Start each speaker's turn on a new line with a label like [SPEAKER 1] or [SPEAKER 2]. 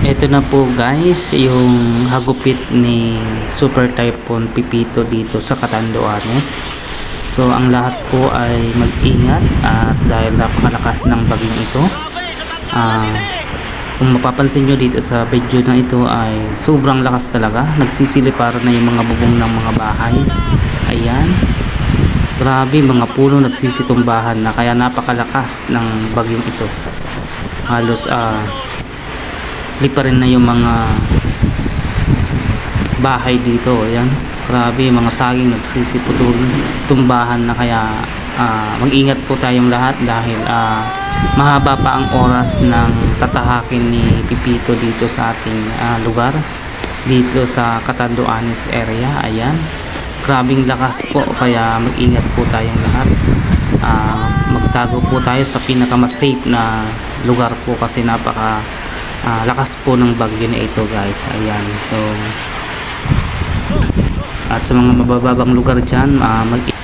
[SPEAKER 1] Ito na po guys, yung hagupit ni Super Typhoon Pipito dito sa Catanduanes. So ang lahat po ay mag-ingat at dahil napakalakas ng baging ito. Ah, kung mapapansin nyo dito sa video na ito ay sobrang lakas talaga. Nagsisiliparan na yung mga bubong ng mga bahay. Ayan. Grabe mga puno nagsisitumbahan na kaya napakalakas ng bagyong ito. Halos ah lipa rin na yung mga bahay dito. Ayan. Grabe mga saging nagsisiputol tumbahan na kaya ah, mag-ingat po tayong lahat dahil ah, mahaba pa ang oras ng tatahakin ni Pipito dito sa ating ah, lugar dito sa Catanduanes area. Ayan. Grabing lakas po kaya mag-ingat po tayong lahat. Ah, magtago po tayo sa pinakamas safe na lugar po kasi napaka ah, lakas po ng bagyo na ito guys. Ayan. So at sa mga mabababang lugar dyan, ah, mag